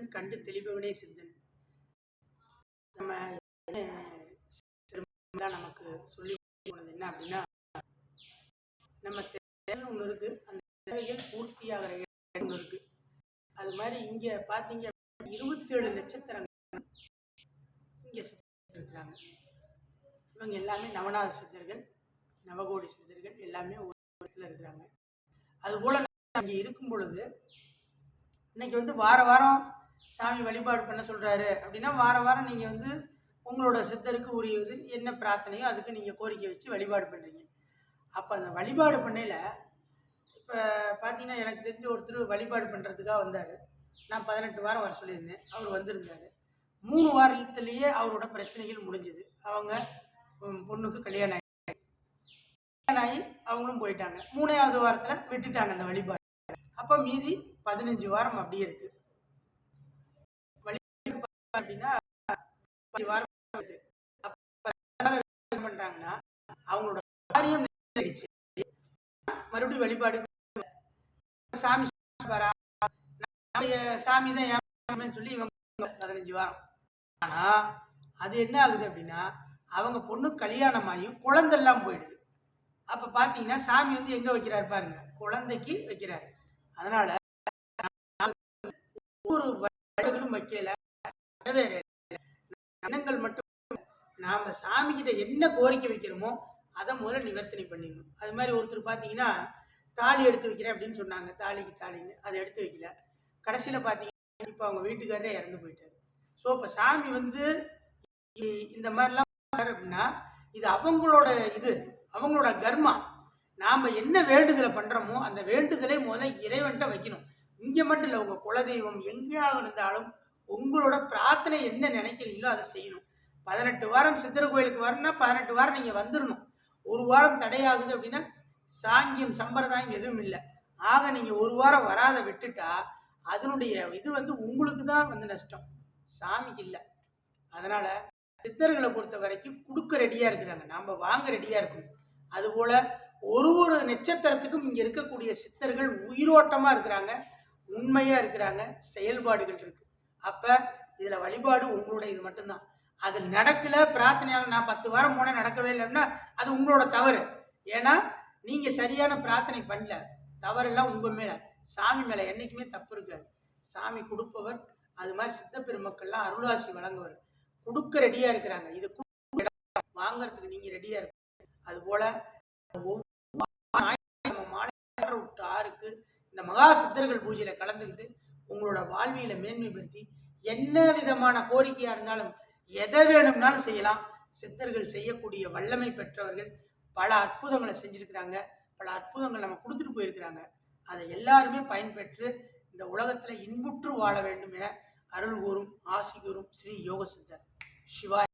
சித்தன் கண்டு தெளிபவனே சித்தன் நம்ம தான் நமக்கு சொல்லி போனது என்ன அப்படின்னா நம்ம தேவை ஒன்று இருக்கு அந்த தேவைகள் பூர்த்தியாகிற இடம் ஒன்று இருக்கு. அது மாதிரி இங்க பார்த்தீங்க இருபத்தி ஏழு நட்சத்திரங்கள் இங்க இருக்கிறாங்க இவங்க எல்லாமே நவநாத சித்தர்கள் நவகோடி சித்தர்கள் எல்லாமே ஒரு இடத்துல இருக்கிறாங்க. அதுபோல் இங்கே இருக்கும் பொழுது இன்னைக்கு வந்து வார வாரம் சாமி வழிபாடு பண்ண சொல்கிறாரு அப்படின்னா வார வாரம் நீங்கள் வந்து உங்களோட சித்தருக்கு உரியது என்ன பிரார்த்தனையோ அதுக்கு நீங்கள் கோரிக்கை வச்சு வழிபாடு பண்ணுறீங்க அப்போ அந்த வழிபாடு பண்ணையில் இப்போ பார்த்தீங்கன்னா எனக்கு தெரிஞ்ச ஒருத்தர் வழிபாடு பண்ணுறதுக்காக வந்தார். நான் பதினெட்டு வாரம் வர சொல்லியிருந்தேன். அவர் வந்திருந்தார். மூணு வாரத்துலேயே அவரோட பிரச்சனைகள் முடிஞ்சுது. அவங்க பொண்ணுக்கு கல்யாணம் ஆகி கல்யாணம் ஆகி அவங்களும் போயிட்டாங்க. மூணாவது வாரத்தில் விட்டுட்டாங்க அந்த வழிபாடு. அப்போ மீதி பதினஞ்சு வாரம் அப்படியே இருக்குது அப்படின்னா பண்றாங்கன்னா அவங்களோட காரியம் மறுபடியும் வழிபாடு. சாமி சாமி தான் ஏமாமன்னு சொல்லி இவங்க பதினஞ்சு வாரம். ஆனா அது என்ன ஆகுது அப்படின்னா அவங்க பொண்ணு கல்யாணமாயும் குழந்தெல்லாம் போயிடுது. அப்ப பாத்தீங்கன்னா சாமி வந்து எங்க வைக்கிறாரு பாருங்க குழந்தைக்கு வைக்கிறாரு. அதனால ஒவ்வொரு வழிகளும் வைக்கல. எண்ணங்கள் மட்டும் நாம சாமி கிட்ட என்ன கோரிக்கை வைக்கிறோமோ அதை முதல்ல நிவர்த்தனை பண்ணிடணும். அது மாதிரி ஒருத்தர் பார்த்தீங்கன்னா தாலி எடுத்து வைக்கிறேன் அப்படின்னு சொன்னாங்க. தாலிக்கு தாலின்னு. அதை எடுத்து வைக்கல. கடைசியில் பார்த்தீங்கன்னா இப்போ அவங்க வீட்டுக்காரரே இறந்து போயிட்டாரு. ஸோ இப்போ சாமி வந்து இந்த மாதிரிலாம் அப்படின்னா இது அவங்களோட இது அவங்களோட கர்மா. நாம் என்ன வேண்டுதலை பண்ணுறோமோ அந்த வேண்டுதலை முதல்ல இறைவன்கிட்ட வைக்கணும். இங்கே மட்டும் இல்லை உங்கள் குலதெய்வம் எங்கேயாக இருந்தாலும் உங்களோட பிரார்த்தனை என்ன நினைக்கிறீங்களோ அதை செய்யணும். பதினெட்டு வாரம் சித்தர் கோயிலுக்கு வரணும்னா பதினெட்டு வாரம் நீங்கள் வந்துடணும் ஒரு வாரம் தடையாகுது அப்படின்னா சாங்கியம் சம்பிரதாயம் எதுவும் இல்லை. ஆக நீங்கள் ஒரு வாரம் வராத விட்டுட்டா அதனுடைய இது வந்து உங்களுக்கு தான் வந்து நஷ்டம். சாமிக்கு இல்லை. அதனால் சித்தர்களை பொறுத்த வரைக்கும் கொடுக்க ரெடியாக இருக்கிறாங்க. நாம் வாங்க ரெடியாக இருக்கணும். அதுபோல் ஒரு ஒரு நட்சத்திரத்துக்கும் இங்கே இருக்கக்கூடிய சித்தர்கள் உயிரோட்டமாக இருக்கிறாங்க. உண்மையாக இருக்கிறாங்க. செயல்பாடுகள் இருக்குது அப்போ இதில் வழிபாடு உங்களுடைய இது மட்டும்தான். அது நடக்கல பிரார்த்தனையாக நான் பத்து வாரம் போனேன் நடக்கவே இல்லைன்னா அது உங்களோட தவறு. ஏன்னா நீங்கள் சரியான பிரார்த்தனை பண்ணல. தவறெல்லாம் உங்கள் மேலே. சாமி மேலே என்றைக்குமே தப்பு இருக்காது. சாமி கொடுப்பவர் அது மாதிரி சித்த பெருமக்கள்லாம் அருளாசி வழங்குவர். கொடுக்க ரெடியாக இருக்கிறாங்க. இது வாங்கறதுக்கு வாங்குறதுக்கு நீங்கள் ரெடியாக இருக்கு அதுபோல் ஒவ்வொரு ஞாயிற்றுக்கிழமை மாலை ஆறுக்கு இந்த மகா சித்தர்கள் பூஜையில் கலந்துக்கிட்டு உங்களோட வாழ்வியலை மேன்மைப்படுத்தி என்ன விதமான கோரிக்கையாக இருந்தாலும் எதை வேணும்னாலும் செய்யலாம். சித்தர்கள் செய்யக்கூடிய வல்லமை பெற்றவர்கள் பல அற்புதங்களை செஞ்சுருக்கிறாங்க. பல அற்புதங்கள் நம்ம கொடுத்துட்டு போயிருக்கிறாங்க. அதை எல்லாருமே பயன்பெற்று இந்த உலகத்தில் இன்புற்று வாழ வேண்டும் என அருள் கூறும் ஆசி கூறும் ஸ்ரீ யோக சித்தர் சிவாய்